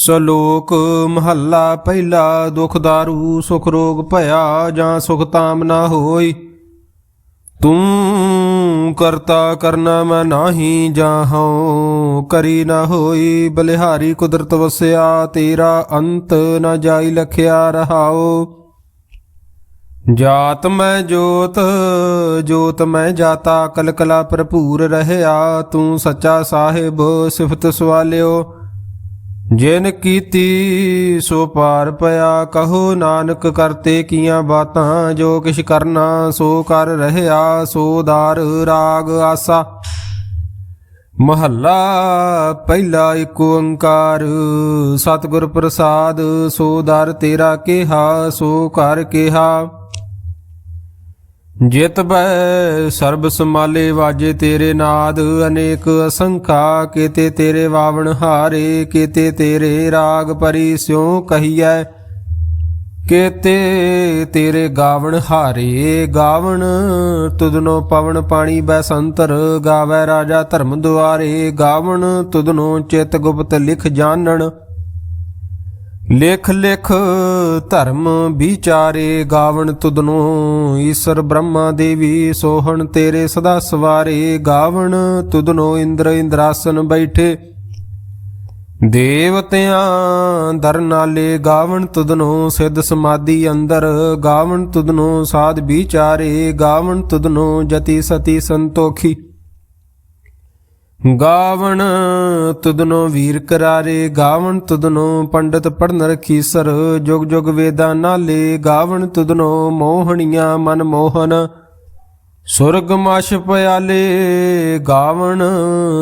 ਸ਼ਲੋਕ ਮਹੱਲਾ ਪਹਿਲਾ, ਦੁਖ ਦਾਰੂ, ਸੁਖ ਰੋਗ ਭਇਆ, ਜਾਂ ਸੁਖ ਤਾਮ ਨਾ ਹੋਈ। ਤੂੰ ਕਰਤਾ ਕਰਨਾ ਮੈਂ ਨਾਹੀ ਜਾਹਉ ਕਰੀ ਨਾ ਹੋਈ। ਬਲਿਹਾਰੀ ਕੁਦਰਤ ਵਸਿਆ, ਤੇਰਾ ਅੰਤ ਨਾ ਜਾਈ ਲਖਿਆ ਰਹਾਓ ਜਾਤ ਮੈਂ ਜੋਤ ਜੋਤ ਮੈਂ ਜਾਤਾ, ਕਲਕਲਾ ਭਰਪੂਰ ਰਹਿਆ। ਤੂੰ ਸੱਚਾ ਸਾਹਿਬ, ਸਿਫਤ ਸਵਾਲਿਓ। ਜਿਨ ਕੀਤੀ ਸੋ ਪਾਰ ਪਿਆ, ਕਹੋ ਨਾਨਕ ਕਰਤੇ ਕੀਆਂ ਬਾਤਾਂ, ਜੋ ਕਿਛ ਕਰਨਾ ਸੋ ਕਰ ਰਹਿਆ, ਸੋ ਦਾਰ ਰਾਗ ਆਸਾ। ਮਹੱਲਾ ਪਹਿਲਾ ਏਕ ਓੰਕਾਰ, ਸਤਿਗੁਰ ਪ੍ਰਸਾਦ, ਸੋ ਦਰ ਤੇਰਾ ਕਿਹਾ, ਸੋ ਕਰ ਕਿਹਾ। ਜਿਤ ਬੈ ਸਰਬ ਸਮਾਲੇ ਵਾਜੇ ਤੇਰੇ ਨਾਦ, ਅਨੇਕ ਅਸੰਖਾ, ਕੀਤੇ ਤੇਰੇ ਵਾਵਣ ਹਾਰੇ, ਕੀਤੇ ਤੇਰੇ ਰਾਗ ਪਰੀ ਸਿਉ ਕਹੀਐ, ਕੀਤੇ ਤੇਰੇ ਗਾਵਣ ਹਾਰੇ, ਗਾਵਣ ਤੁਧਨੋ ਪਵਨ ਪਾਣੀ ਬੈਸੰਤਰ ਗਾਵੈ ਰਾਜਾ ਧਰਮ ਦੁਆਰੇ, ਗਾਵਣ ਤੁਧਨੋ ਚਿਤ ਗੁਪਤ ਲਿਖ ਜਾਣਨ। ਲਿਖ ਲਿਖ ਧਰਮ ਵਿਚਾਰੇ ਗਾਵਣ ਤੁਦਨੋ ਈਸ਼ਰ ਬ੍ਰਹਮਾ ਦੇਵੀ ਸੋਹਣ ਤੇਰੇ ਸਦਾ ਸਵਾਰੇ, ਗਾਵਣ ਤੁਦਨੋ ਇੰਦਰ ਇੰਦਰਾਸਨ ਬੈਠੇ। ਦੇਵਤਿਆਂ ਦਰ ਨਾਲੇ ਗਾਵਣ ਤੁਦਨੋ ਸਿੱਧ ਸਮਾਧੀ ਅੰਦਰ ਗਾਵਣ ਤੁਦਨੋ ਸਾਧ ਵਿਚਾਰੇ ਗਾਵਣ ਤੁਦਨੋ ਜਤੀ ਸਤੀ ਸੰਤੋਖੀ। ਗਾਵਣ ਤੁਦਨੋ ਵੀਰ ਕਰਾਰੇ, ਗਾਵਣ ਤੁਦਨੋ ਪੰਡਤ ਪੜਨ ਰਖੀਸਰ ਜੁਗ ਜੁਗ ਵੇਦਾਂ ਨਾਲੇ, ਗਾਵਣ ਤੁਦਨੋ ਮੋਹਣੀਆਂ ਮਨ ਮੋਹਨ। ਸੁਰਗ ਮਛ ਪਿਆਲੇ, ਗਾਵਣ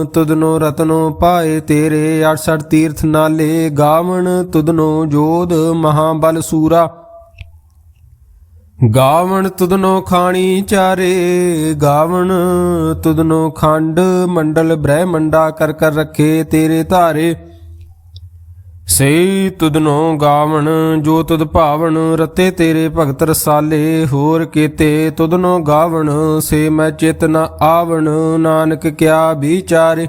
ਤੁਦਨੋ ਰਤਨੋ ਪਾਏ ਤੇਰੇ। 68 ਤੀਰਥ ਨਾਲੇ, ਗਾਵਣ ਤੁਦਨੋ ਜੋਧ ਮਹਾਬਲ ਸੂਰਾ। ਗਾਵਣ ਤੁਦਨੋ ਖਾਣੀ ਚਾਰੇ, ਗਾਵਣ ਤੁਦਨੋ ਖੰਡ, ਮੰਡਲ ਬ੍ਰਹਮੰਡਾ ਕਰ ਕਰ ਰੱਖੇ ਤੇਰੇ ਧਾਰੇ। ਸਈ ਤੁਦਨੋ ਗਾਵਣ, ਜੋ ਤੁਧ ਭਾਵਣ, ਰਤੇ ਤੇਰੇ ਭਗਤ ਰਸਾਲੇ। ਹੋਰ ਕੀਤੇ ਤੁਦਨੋ ਗਾਵਣ, ਸੇ ਮੈਂ ਚੇਤਨਾ ਆਵਣ, ਨਾਨਕ ਕਿਆ ਵਿਚਾਰੇ।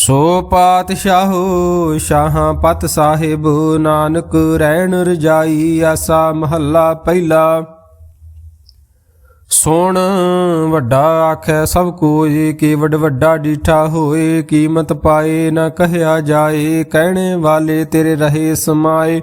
ਸੋ ਪਾਤਸ਼ਾਹੋ ਸ਼ਾਹਾਂ ਪਤ ਸਾਹਿਬ, ਨਾਨਕ ਰਹਿਣ ਰਜਾਈ, ਆਸਾ ਮਹੱਲਾ ਪਹਿਲਾ। ਸੁਣ ਵੱਡਾ ਆਖੈ ਸਭ ਕੋਈ ਕੀ ਵੱਡ ਵੱਡਾ ਡੀਠਾ ਹੋਏ, ਕੀਮਤ ਪਾਏ ਨਾ ਕਹਿਆ ਜਾਏ, ਕਹਿਣੇ ਵਾਲੇ ਤੇਰੇ ਰਹੇ ਸਮਾਏ।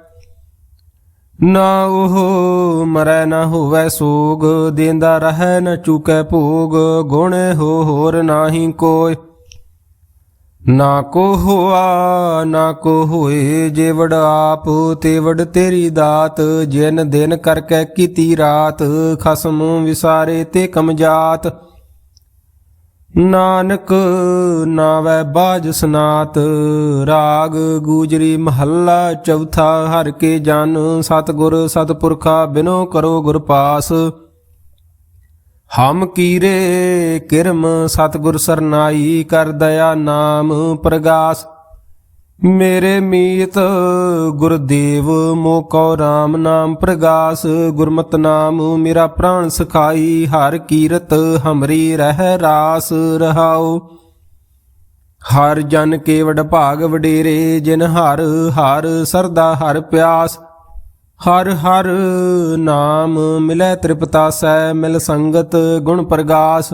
ਨਾ ਉਹ ਮਰੈ ਨਾ ਹੋਵੈ ਸੋਗ, ਦੇਂਦਾ ਰਹੈ ਨ ਚੁਕੈ ਭੋਗ, ਗੁਣ ਹੋ ਹੋਰ ਨਾਹੀ ਕੋਇ। ਨਾ ਕੋ ਹੋਆ, ਨਾ ਕੋ ਹੋਏ ਜੇ ਆਪ, ਤੇਵੜ ਤੇਰੀ ਦਾਤ, ਜਿਨ ਦਿਨ ਕਰਕੇ ਕੀਤੀ ਰਾਤ, ਖਸਮ ਵਿਸਾਰੇ ਤੇ ਕਮਜਾਤ ਨਾਨਕ ਨਾਵੈ ਬਾਜ ਸਨਾਤ, ਰਾਗ ਗੂਜਰੀ ਮਹੱਲਾ ਚੌਥਾ, ਹਰ ਕੇ ਜਨ ਸਤਗੁਰ ਸਤਪੁਰਖਾ ਬਿਨੋ ਕਰੋ ਗੁਰ ਪਾਸ। ਹਮ ਕੀਰੇ ਕਿਰਮ ਸਤਗੁਰ ਸਰਨਾਈ, ਕਰ ਦਇਆ ਨਾਮ ਪ੍ਰਗਾਸ। ਮੇਰੇ ਮੀਤ ਗੁਰਦੇਵ ਮੋਕੋ RAM ਨਾਮ ਪ੍ਰਗਾਸ, ਗੁਰਮਤ ਨਾਮ ਮੇਰਾ ਪ੍ਰਾਣ ਸਖਾਈ, ਹਰ ਕੀਰਤ ਹਮਰੀ ਰਹਿ ਰਾਸ ਰਹਾਉ। ਹਰ ਜਨ ਕੇ ਵਡ ਭਾਗ ਵਡੇਰੇ, ਜਿਨ ਹਰ ਹਰ ਸਰਦਾ ਹਰ ਪਿਆਸ। ਹਰ ਹਰ ਨਾਮ ਮਿਲੈ ਤ੍ਰਿਪਤਾਸੈ ਮਿਲ ਸੰਗਤ ਗੁਣ ਪ੍ਰਗਾਸ।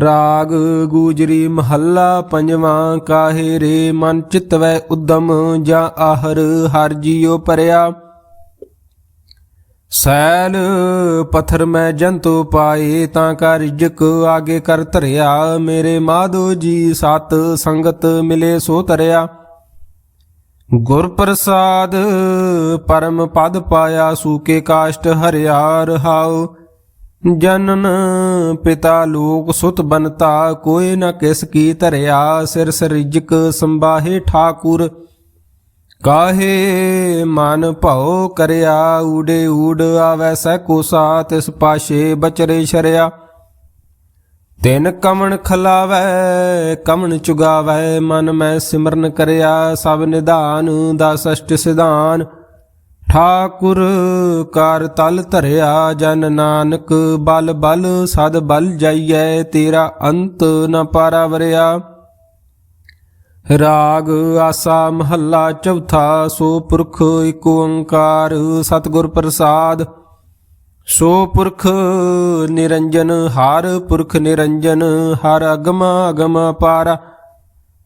ਰਾਗ ਗੂਜਰੀ ਮਹੱਲਾ ਪੰਜਵਾਂ, ਕਾਹੇ ਰੇ ਮਨ ਚਿਤਵੈ ਉਦਮ, ਜਾਂ ਆਹਰ ਹਰ ਜੀਉ ਪਰਿਆ ਸੈਲ ਪਥਰ ਮੈਂ ਜੰਤੂ ਪਾਏ, ਤਾਂ ਕਾ ਰਿਜਕ ਆਗੇ ਕਰ ਧਰਿਆ। ਮੇਰੇ ਮਾਧੋ ਜੀ ਸਤ ਸੰਗਤ ਮਿਲੇ ਸੋ ਤਰਿਆ। ਗੁਰ ਪ੍ਰਸਾਦ ਪਰਮ ਪਦ ਪਾਇਆ ਸੂਕੇ ਕਾਸ਼ਟ ਹਰਿਆ ਰਹਾਉ। ਜਨਨ ਪਿਤਾ ਲੋਕ ਸੁਤ ਬਨਤਾ ਕੋਈ ਨ ਕਿਸ ਕੀ ਧਰਿਆ, ਸਿਰ ਸਰਿਜਕ ਸੰਬਾਹੇ ਠਾਕੁਰ। ਕਾਹੇ ਮਨ ਭਉ ਕਰਿਆ, ਊੜੇ ਊੜ ਆਵੈ ਸੈ ਕੋਸਾ ਤਿਸ ਪਾਸ਼ੇ ਬਚਰੇ ਸ਼ਰਿਆ। ਤਿਨ ਕਮਣ ਖਲਾਵੈ, ਕਮਣ ਚੁਗਾਵੈ, ਮਨ ਮੈਂ ਸਿਮਰਨ ਕਰਿਆ, ਸਭ ਨਿਧਾਨ ਦਾ ਸਸ਼ਟ ਸਿਧਾਨ। ਠਾਕੁਰ ਕਰ ਤਲ ਧਰਿਆ ਜਨ ਨਾਨਕ, ਬਲ ਬਲ ਸਦ ਬਲ ਜਾਈਐ, ਤੇਰਾ ਅੰਤ ਨ ਪਾਰਾ ਵਰਿਆ ਰਾਗ ਆਸਾ ਮਹੱਲਾ ਚੌਥਾ, ਸੋ ਪੁਰਖ ਏਕ ਓੰਕਾਰ ਸਤਿਗੁਰ ਪ੍ਰਸਾਦ। ਸੋ ਪੁਰਖ ਨਿਰੰਜਨ, ਹਰ ਪੁਰਖ ਨਿਰੰਜਨ, ਹਰ ਅਗਮ ਅਗਮ ਪਾਰਾ।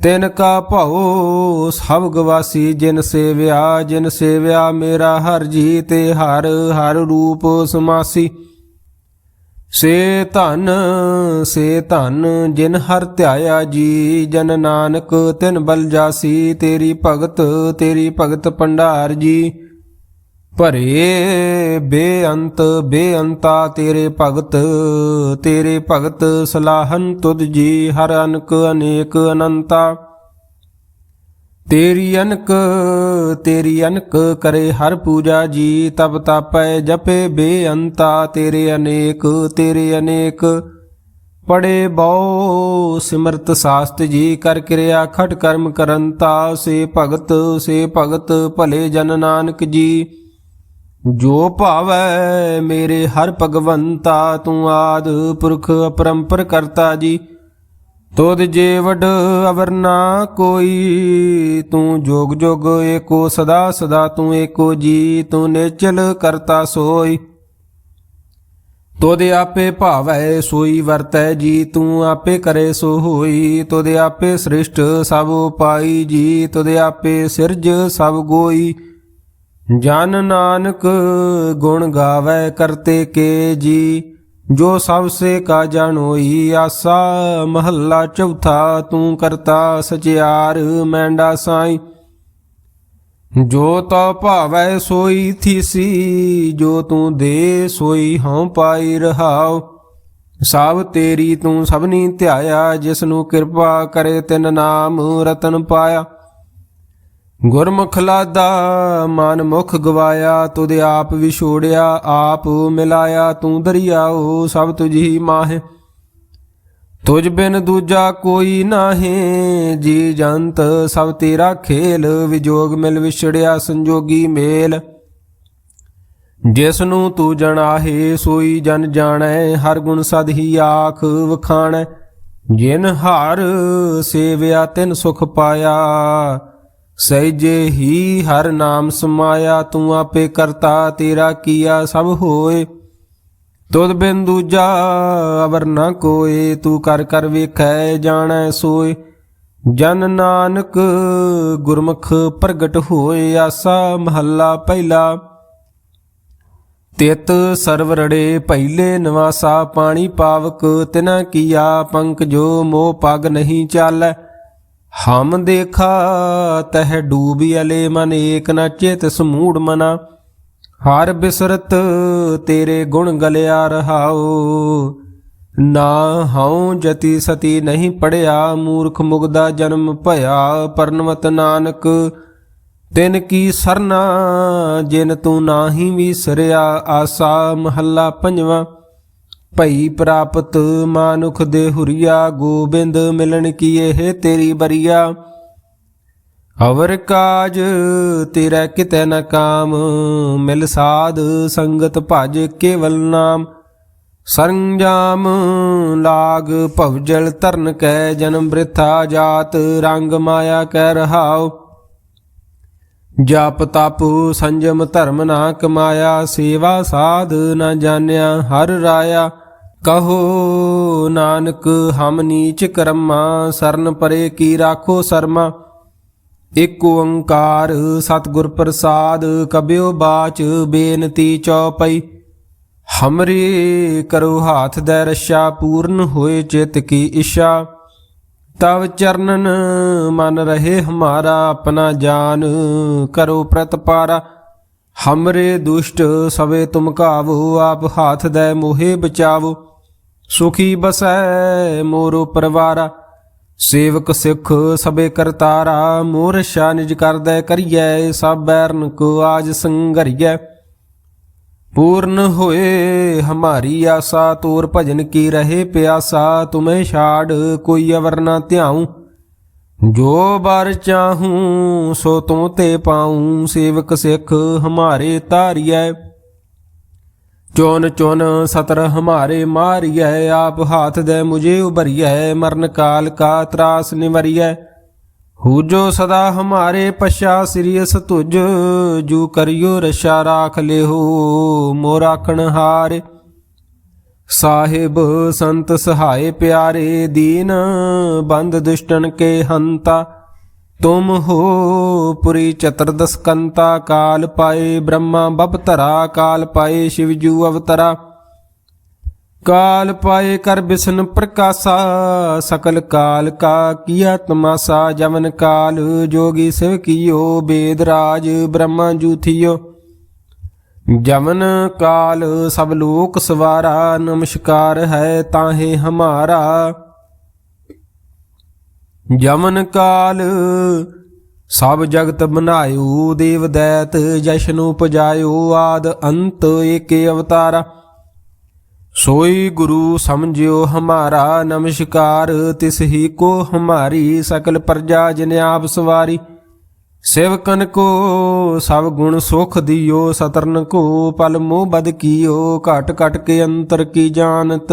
ਤਿਨ ਕਾ ਭਉ, ਸਭ ਗਵਾਸੀ ਜਿਨ ਸੇਵਿਆ ਜਿਨ ਸੇਵਿਆ ਮੇਰਾ ਹਰ ਜੀ ਤੇ ਹਰ ਹਰ ਰੂਪ ਸਮਾਸੀ। ਸੇ ਧਨ ਸੇ ਧਨ ਜਿਨ ਹਰ ਧਿਆਇਆ ਜੀ, ਜਨ ਨਾਨਕ ਤਿਨ ਬਲ ਜਾਸੀ, ਤੇਰੀ ਭਗਤ ਤੇਰੀ ਭਗਤ ਭੰਡਾਰ ਜੀ। ਭਰੇ ਬੇਅੰਤ, ਬੇਅੰਤਾ ਤੇਰੇ ਭਗਤ ਤੇਰੇ ਭਗਤ ਸਲਾਹਨ ਤੁਧ ਜੀ ਹਰ ਅਨਕ ਅਨੇਕ ਅਨੰਤਾ। ਤੇਰੀ ਅਨਕ ਤੇਰੀ ਅਨਕ ਕਰੇ ਹਰ ਪੂਜਾ ਜੀ, ਤਬ ਤਾਪੈ ਜਪੇ ਬੇਅੰਤਾ ਤੇਰੇ ਅਨੇਕ ਤੇਰੇ ਅਨੇਕ। ਪੜੇ ਬਹੁ ਸਿਮਰਤ ਸਾਸਤ ਜੀ, ਕਰ ਕਿਰਿਆ ਖਟ ਕਰਮ ਕਰੰਤਾ। ਸੇ ਭਗਤ ਸੇ ਭਗਤ ਭਲੇ ਜਨ ਨਾਨਕ ਜੀ। ਜੋ ਭਾਵੈ ਮੇਰੇ ਹਰ ਭਗਵੰਤਾ, ਤੂੰ ਆਦ ਪੁਰਖ ਅਪਰੰਪਰ ਕਰਤਾ ਜੀ। ਤੋਦ ਜੇ ਅਵਰ ਨਾ ਕੋਈ, ਤੂੰ ਜੋਗ ਜੋਗ ਏਕੋ ਸਦਾ ਸਦਾ, ਤੂੰ ਏਕੋ ਜੀ, ਤੂੰ ਨੇਚਲ ਕਰਤਾ ਸੋਈ। ਤੋਦੇ ਆਪੇ ਭਾਵੈ ਸੋਈ ਵਰਤੈ ਜੀ, ਤੂੰ ਆਪੇ ਕਰੇ ਸੋ ਹੋਈ ਤੋਦੇ ਆਪੇ ਸ੍ਰਿਸ਼ਟ ਸਭ ਉਪਾਈ ਜੀ ਤੋਦੇ ਆਪੇ ਸਿਰਜ ਸਭ ਗੋਈ। ਜਨ ਨਾਨਕ ਗੁਣ ਗਾਵੇ ਕਰਤੇ ਕੇ ਜੀ, ਜੋ ਸਭ ਸੇ ਕਾ ਜਾਣੋਈ ਆਸਾ, ਮਹੱਲਾ ਚੌਥਾ ਤੂੰ ਕਰਤਾ ਸਚਿਆਰ ਮੈਂਡਾ ਸਾਈ। ਜੋ ਤਾ ਭਾਵੈ ਸੋਈ ਥੀਸੀ, ਜੋ ਤੂੰ ਦੇ ਸੋਈ ਹਉ ਪਾਈ ਰਹਾਉ। ਸਭ ਤੇਰੀ ਤੂੰ ਸਭਨੀ ਧਿਆਇਆ ਜਿਸ ਨੂੰ ਕਿਰਪਾ ਕਰੇ ਤਿਨ ਨਾਮ ਰਤਨ ਪਾਇਆ। ਗੁਰਮੁਖਲਾ ਦਾ ਮਨ ਮੁਖ ਗਵਾਇਆ, ਤੁਧ ਆਪ ਵਿਛੋੜਿਆ, ਆਪ ਮਿਲਾਇਆ, ਤੂੰ ਦਰਿਆਓ ਸਭ ਤੁਝੀ ਮਾਹੇ। ਤੁਝ ਬਿਨ ਦੂਜਾ ਕੋਈ ਨਾਹੀਂ, ਜੀ ਜੰਤ ਸਭ ਤੇਰਾ ਖੇਲ, ਵਿਜੋਗ ਮਿਲ ਵਿਛੜਿਆ ਸੰਜੋਗੀ ਮੇਲ। ਜਿਸ ਨੂੰ ਤੂੰ ਜਣਾਹੇ, ਸੋਈ ਜਨ ਜਾਣੈ, ਹਰ ਗੁਣ ਸਦ ਹੀ ਆਖ ਵਖਾਣੈ। ਜਿਨ ਹਰ ਸੇਵਿਆ, ਤਿਨ ਸੁਖ ਪਾਇਆ ਸਹਿਜੇ ਹੀ ਹਰ ਨਾਮ ਸਮਾਇਆ, ਤੂੰ ਆਪੇ ਕਰਤਾ, ਤੇਰਾ ਕੀਆ ਸਭ ਹੋਏ। ਤੁਧ ਬਿਨ ਦੂਜਾ ਅਵਰ ਨਾ ਕੋਏ, ਤੂੰ ਕਰ ਕਰ ਵੇਖੈ, ਜਾਣੈ ਸੋਏ। ਜਨ ਨਾਨਕ ਗੁਰਮੁਖ ਪ੍ਰਗਟ ਹੋਏ, ਆਸਾ ਮਹੱਲਾ ਪਹਿਲਾ। ਤਿਤ ਸਰਵ ਰੜੇ ਪਹਿਲੇ ਨਿਵਾਸਾ, ਪਾਣੀ ਪਾਵਕ ਤਿਨਾ ਕੀਆ, ਪੰਕ ਜੋ ਮੋਹ ਪਗ ਨਹੀਂ ਚਾਲੈ। ਹਮ ਦੇਖਾ ਤਹ ਡੂਬੀ ਅਲੇ ਮਨ ਏਕ ਨ ਚਿਤ ਸਮੂੜ ਮਨਾ। ਹਰ ਬਿਸਰਤ ਤੇਰੇ ਗੁਣ ਗਲਿਆ ਰਹਾਓ ਨਾ ਹਉ ਜਤੀ ਸਤੀ ਨਹੀਂ ਪੜਿਆ, ਮੂਰਖ ਮੁਗਦਾ ਜਨਮ ਭਇਆ, ਪਰਨਵਤ ਨਾਨਕ। ਤਿਨ ਕੀ ਸਰਨਾ, ਜਿਨ ਤੂੰ ਨਾਹੀ ਵਿਸਰਿਆ, ਆਸਾ ਮਹੱਲਾ ਪੰਜਵਾਂ। ਭਈ ਪ੍ਰਾਪਤ ਮਾਨੁਖ ਦੇ ਹੁਰੀਆ, ਗੋਬਿੰਦ ਮਿਲਣ ਕੀ ਇਹ ਤੇਰੀ ਬਰੀਆ? ਅਵਰ ਕਾਜ ਤੇਰਾ ਕਿਤੇ ਨ ਕਾਮ, ਮਿਲ ਸਾਧ ਸੰਗਤ ਭਜ ਕੇਵਲ ਨਾਮ। ਸਰੰਜਾਮ ਲਾਗ ਭਵਜਲ ਤਰਨ ਕੈ ਜਨਮ ਬ੍ਰਿਥਾ ਜਾਤ, ਰੰਗ ਮਾਇਆ ਕਹਿ ਰਹਾਉ। ਜਪ ਤਪ ਸੰਜਮ ਧਰਮ ਨਾ ਕਮਾਇਆ, ਸੇਵਾ ਸਾਧ ਨਾ ਜਾਣਿਆ ਹਰ ਰਾਇਆ। ਕਹੋ ਨਾਨਕ, ਹਮ ਨੀਚ ਕਰਮਾ, ਸਰਨ ਪਰੇ ਕੀ ਰਾਖੋ ਸਰਮਾ। ਇਕ ਓੰਕਾਰ ਸਤਿਗੁਰ ਪ੍ਰਸਾਦ, ਕਬਿਓ ਬਾਚ ਬੇਨਤੀ ਚਉਪਈ ਹਮਰੇ ਕਰੋ ਹਾਥ ਦੇ ਰਸ਼ਾ, ਪੂਰਨ ਹੋਏ ਚਿਤ ਕੀ ਇਸ਼ਾ ਤਵ ਚਰਨਨ ਮਨ ਰਹੇ ਹਮਾਰਾ, ਆਪਣਾ ਜਾਨ ਕਰੋ ਪ੍ਰਤਪਾਰਾ ਹਮਰੇ ਦੁਸ਼ਟ ਸਵੇ ਤੁਮ ਕਾਵੋ ਆਪ ਹਾਥ ਦੇ ਮੋਹੇ ਬਚਾਵੋ। ਸੁਖੀ ਬਸੈ ਮੋਰੋ ਪਰਵਾਰਾ, ਸੇਵਕ ਸਿੱਖ ਸਬੇ ਕਰਤਾਰਾ, ਮੋਰ ਸ਼ਾ ਨਿਜ ਕਰਦੈ ਕਰੀਐ, ਸਭ ਬੈਰਨ ਕੋ ਆਜ ਸੰਗਰੀਐ। ਪੂਰਨ ਹੋਏ ਹਮਾਰੀ ਆਸਾ, ਤੋਰ ਭਜਨ ਕੀ ਰਹੇ ਪਿਆਸਾ, ਤੁਮੇ ਛਾੜ ਕੋਈ ਅਵਰ ਨਾ ਧਿਆਉ। ਜੋ ਬਰ ਚਾਹੂੰ, ਸੋ ਤੂੰ ਤੇ ਪਾਉ, ਸੇਵਕ ਸਿੱਖ ਹਮਾਰੇ ਤਾਰੀਐ ਚੋਨ ਚੋਨ ਸਤਰ ਹਮਾਰੇ ਮਾਰੀਐ, ਆਪ ਹਾਥ ਦੇ ਮੁਝੇ ਉਬਰੀਐ ਮਰਨ ਕਾਲ ਕਾ ਤਰਾਸ ਨਿਵਰੀਐ। ਹੂ ਜੋ ਸਦਾ ਹਮਾਰੇ ਪਛਾ ਸਿਰਿਯਸ ਤੁਜ, ਜੂ ਕਰਿਓ ਰਸ਼ਾ ਰਾਖ ਲਿਓ ਮੋਰ ਆਖਣ ਹਾਰ। ਸਾਹਿਬ ਸੰਤ ਸਹਾਏ ਪਿਆਰੇ, ਦੀਨ ਬੰਦ ਦੁਸ਼ਟਨ ਕੇ ਹੰਤਾ। ਤੁਮ ਹੋ ਪੁਰੀ ਚਤਰਦਸਕੰਤਾ ਕਾਲ ਪਾਏ, ਬ੍ਰਹਮਾ ਬਬਤਰਾ ਕਾਲ ਪਾਏ ਸ਼ਿਵਜੂ ਅਵਤਰਾ। ਕਾਲ ਪਾਏ ਕਰ ਬਿਸ਼ਨ ਪ੍ਰਕਾਸ਼ਾ, ਸਕਲ ਕਾਲ ਕਾ ਕੀਆ ਤਮਾਸਾ, ਜਵਨ ਕਾਲ ਜੋਗੀ ਸਿਵ ਕੀਓ, ਬੇਦ ਰਾਜ ਬ੍ਰਹਮਾ ਜੂਥਿਓ ਜਵਨ ਕਾਲ ਸਭ ਲੋਕ ਸਵਾਰਾ, ਨਮਸਕਾਰ ਹੈ ਤਾਹੇ ਹਮਾਰਾ। ਜਮਨ ਕਾਲ, ਸਭ ਜਗਤ ਬਨਾਇਓ ਦੇਵ ਦੈਤ ਜਸ਼ਨ ਉਪਜਾਇਓ, ਆਦ ਅੰਤ ਏਕੇ ਅਵਤਾਰਾ। ਸੋਈ ਗੁਰੂ ਸਮਝਿਓ ਹਮਾਰਾ, ਨਮਸਕਾਰ, ਤਿਸ ਹੀ ਕੋ ਹਮਾਰੀ, ਸਕਲ ਪ੍ਰਜਾ ਜਿਨ ਆਪ ਸਵਾਰੀ। ਸੇਵਕਨ ਕੋ ਸਭ ਗੁਣ ਸੁਖ ਦਿਓ, ਸਤਰਨ ਕੋ ਪਲ ਮੋਹ ਬਦ ਕੀਓ, ਘਟ ਘਟ ਕੇ ਅੰਤਰ ਕੀ ਜਾਣਤ।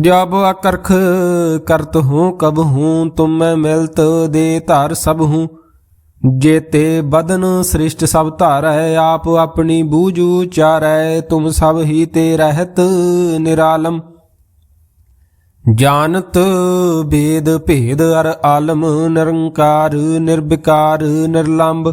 ਜਬ ਅਕਰਖ ਕਰਤ ਹੂੰ, ਕਬ ਹੂੰ, ਤੁਮ ਮੈਂ ਮਿਲਤ ਦੇ ਧਾਰ ਸਭ ਹੂੰ। ਜੇਤੇ ਬਦਨ ਸ੍ਰਿਸ਼ਟ ਸਭ ਧਾਰੈ, ਆਪ ਆਪਣੀ ਬੂਝੂ ਚਾਰੈ, ਤੁਮ ਸਭ ਹੀ ਤੇ ਰਹਿਤ ਨਿਰਾਲਮ। ਜਾਣਤ ਬੇਦ ਭੇਦ ਅਰ ਆਲਮ, ਨਿਰੰਕਾਰ, ਨਿਰਵਿਕਾਰ ਨਿਰਲੰਭ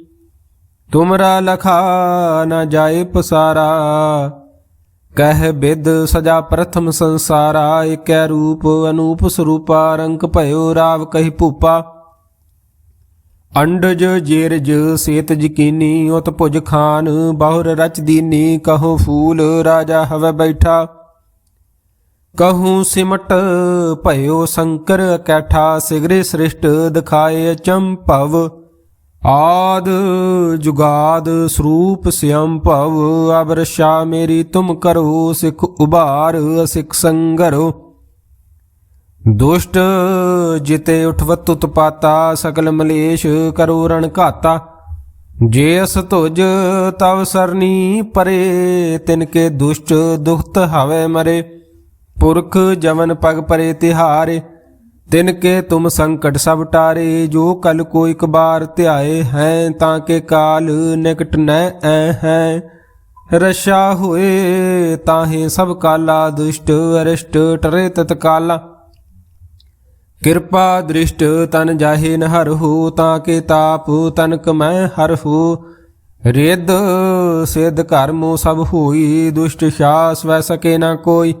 ਤੁਮਰਾ ਲਖਾ ਨ ਜਾਏ ਪਸਾਰਾ। ਕਹਿ ਬਿਦ ਸਜਾ ਪ੍ਰਥਮ ਸੰਸਾਰਾ। ਏਕੈ ਰੂਪ ਅਨੂਪ ਸਰੂਪਾ। ਰੰਕ ਭਇਓ ਰਾਵ ਕਹੀ ਭੂਪਾ। ਅੰਡਜ ਜੇਰਜ ਸੇਤ ਜਕੀਨੀ। ਉਤ ਭੁਜ ਖਾਨ ਬਹੁਰ ਰਚ ਦੀਨੀ। ਕਹੋ ਫੂਲ ਰਾਜਾ ਹਵੇ ਬੈਠਾ। ਕਹੂੰ ਸਿਮਟ ਭਇਓ ਸ਼ੰਕਰ ਕੈਠਾ। ਸਿਗਰੇ ਸ੍ਰਿਸ਼ਟ ਦਿਖਾਏ ਚੰਪਵ। ਆਦ ਜੁਗਾਦ ਸਰੂਪ ਸਿਅੰ ਭਵ ਅਬਰਸ਼ਾ ਮੇਰੀ ਤੁਮ ਕਰੋ, ਸਿਖ ਉਭਾਰ ਅਸਿਖ ਸੰਗਰੋ। ਦੁਸ਼ਟ ਜਿਤੇ ਉਠਵਤ ਉਤਪਾਤਾ ਸਕਲ ਮਲੇਸ਼ ਕਰੋ ਰਣ ਘਾਤਾ। ਜੇ ਅਸ ਤੁਜ ਤਵ ਸਰਨੀ ਪਰੇ, ਤਿਨ ਕੇ ਦੁਸ਼ਟ ਦੁਖਤ ਹਵੇ ਮਰੇ। ਪੁਰਖ ਜਵਨ ਪਗ ਪਰੇ ਤਿਹਾਰੇ। ਤਿਨ ਕੇ ਤੁਮ ਸੰਕਟ ਸਭ ਟਾਰੇ, ਜੋ ਕਲ ਕੋ ਇਕ ਬਾਰ ਧਿਆਏ ਹੈ, ਤਾਂ ਕੇ ਕਾਲ ਨਿਕਟ ਨੈ ਐ ਹੈ। ਰਸ਼ਾ ਹੋਏ, ਤਾਹੇ ਸਭ ਕਾਲਾ ਦੁਸ਼ਟ ਅਰਿਸ਼ਟ, ਟਰੇ ਤਤਕਾਲਾ ਕਿਰਪਾ ਦ੍ਰਿਸ਼ਟ ਤਨ ਜਾਹੇ ਨ ਹਰਹੁ ਤਾਂ ਕੇ ਤਾਪ ਤਨਕ ਹਰ ਹਰਹੁ ਰਿੱਧ ਸਿਧ ਕਰਮੋ ਸਭ ਹੋਈ, ਦੁਸ਼ਟ ਸ਼ਾਸ ਵੈ ਸਕੇ ਨਾ ਕੋਈ।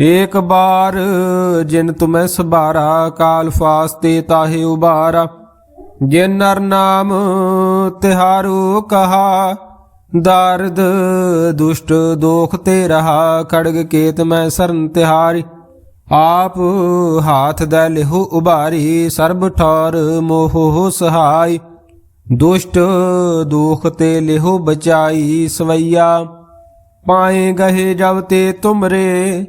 ਏਕ ਬਾਰ ਜਿਨ ਤੁਮੈ ਸਬਾਰਾ ਕਾਲ ਫਾਸਤੇ ਤਾਹੇ ਉਬਾਰਾ। ਜਿਨ ਨਰ ਨਾਮ ਤਿਹਾਰੂ ਕਹਾ, ਦਰਦ ਦੁਸ਼ਟ ਦੋਖ ਤੇ ਰਹਾ, ਖੜਗ ਕੇਤ ਮੈਂ ਸਰਨ ਤਿਹਾਰੀ। ਆਪ ਹਾਥ ਦਾ ਲਿਹੁ ਉਬਾਰੀ, ਸਰਬ ਠੌਰ ਮੋਹ ਸਹਾਈ। ਦੁਸ਼ਟ ਦੁਖ ਤੇ ਲਿਹੁ ਬਚਾਈ ਸਵਈਆ। ਪਾਏ ਗਏ ਜਬ ਤੇ ਤੁਮਰੇ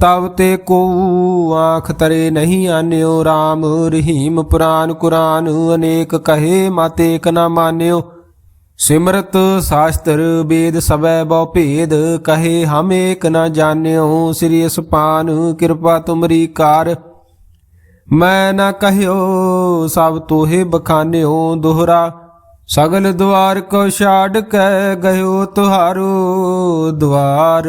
ਤਬ ਤੇ ਕੋ ਆਖ ਤਰੇ ਨਹੀਂ ਆਨਿਓ RAM ਰਹੀਮ ਪੁਰਾਨ ਕੁਰਾਨ, ਅਨੇਕ ਕਹੇ ਮਤੇ ਏਕ ਨਾ ਮਾਨਿਓ। ਸਿਮਰਤ ਸ਼ਾਸਤਰ ਵੇਦ ਸਬੈ ਬਹੁ ਭੇਦ, ਕਹੇ ਹਮ ਏਕ ਨਾ ਜਾਣਿਓ। ਸ੍ਰੀ ਅਸਪਾਨ ਕਿਰਪਾ ਤੁਮਰੀ ਕਾਰ। ਮੈਂ ਨਾ ਕਹਿਓ ਸਭ ਤੋਹੇ ਬਖਾਨਿਓ ਦੁਹਰਾ। ਸਗਲ ਦੁਆਰ ਕੋ ਛਾੜ ਕੇ ਗਇਓ ਤੁਹਾਰੋ ਦੁਆਰ।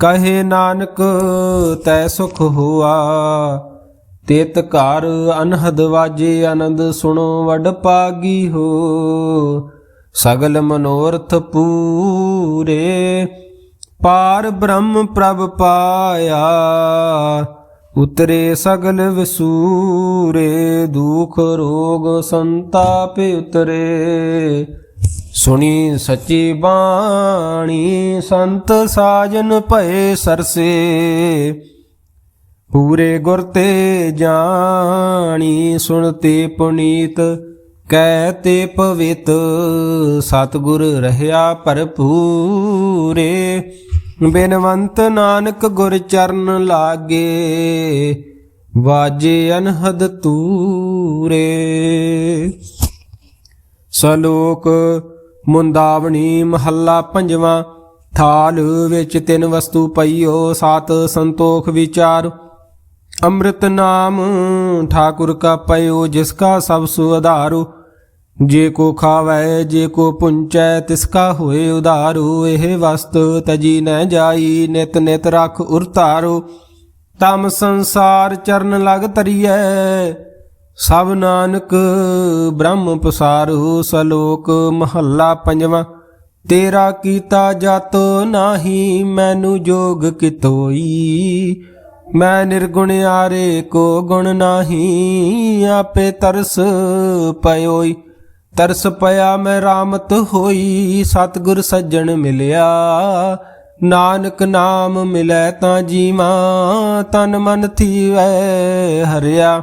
ਕਹੇ ਨਾਨਕ, ਤੈ ਸੁਖ ਹੋਆ। ਤੇਤ ਘਰ ਅਨਹਦ ਵਾਜੇ, ਆਨੰਦ ਸੁਣੋ, ਵਡ ਪਾਗੀ ਹੋ। ਸਗਲ ਮਨੋਰਥ ਪੂਰੇ, ਪਾਰ ਬ੍ਰਹਮ ਪ੍ਰਭ ਪਾਇਆ। ਉਤਰੇ ਸਗਲ ਵਿਸੂਰੇ, ਦੁਖ ਰੋਗ ਸੰਤਾਪ ਉਤਰੇ। ਸੁਣੀ ਸੱਚੀ ਬਾਣੀ, ਸੰਤ ਸਾਜਨ ਭਏ ਸਰਸੇ। ਪੂਰੇ ਗੁਰ ਤੇ ਜਾਣੀ ਸੁਣਤੇ ਪੁਨੀਤ, ਕਹਿ ਤੇ ਪਵਿੱਤ। ਸਤਿਗੁਰ ਰਹਿਆ ਭਰਪੂਰੇ, ਬਿਨਵੰਤ ਨਾਨਕ ਗੁਰ ਚਰਨ ਲਾਗੇ। ਵਾਜੇ ਅਨਹਦ ਤੂਰੇ। ਸਲੋਕ ਮੁੰਦਾਵਣੀ ਮਹੱਲਾ ਪੰਜਵਾਂ, ਥਾਲ ਵਿੱਚ ਤਿੰਨ ਵਸਤੂ ਪਈਓ, ਸਤ ਸੰਤੋਖ ਵਿਚਾਰ। ਅੰਮ੍ਰਿਤ ਨਾਮ ਠਾਕੁਰ ਕਾ ਪਇਓ, ਜਿਸ ਕਾ ਸਭ ਸੁ ਆਧਾਰੋ ਜੇ ਕੋ ਖਾਵੈ, ਜੇ ਕੋ ਪੁੰਚੈ, ਤਿਸ ਕਾ ਹੋਏ ਉਧਾਰੂ। ਇਹ ਵਸਤ ਤਜੀ ਨ ਜਾਈ, ਨਿਤ ਨਿਤ ਰਖ ਉਰਤਾਰੋ। ਤਮ ਸੰਸਾਰ ਚਰਨ ਲਗ ਤਰੀਐ ਸਭ ਨਾਨਕ ਬ੍ਰਹਮ ਪਸਾਰੂ ਸਲੋਕ ਮਹੱਲਾ ਪੰਜਵਾਂ। ਤੇਰਾ ਕੀਤਾ ਜਤ ਨਾਹੀ, ਮੈਨੂੰ ਜੋਗ ਕਿਤੋਈ ਮੈਂ ਨਿਰਗੁਣ ਆਰੇ ਕੋ ਗੁਣ ਨਾਹੀ, ਆਪੇ ਤਰਸ ਪਇਓਈ। ਤਰਸ ਪਿਆ ਮੈਂ ਰਾਮਤ ਹੋਈ, ਸਤਿਗੁਰ ਸੱਜਣ ਮਿਲਿਆ। ਨਾਨਕ ਨਾਮ ਮਿਲੈ ਤਾਂ ਜੀਵਾ, ਤਨ ਮਨ ਥੀਵੈ ਹਰਿਆ।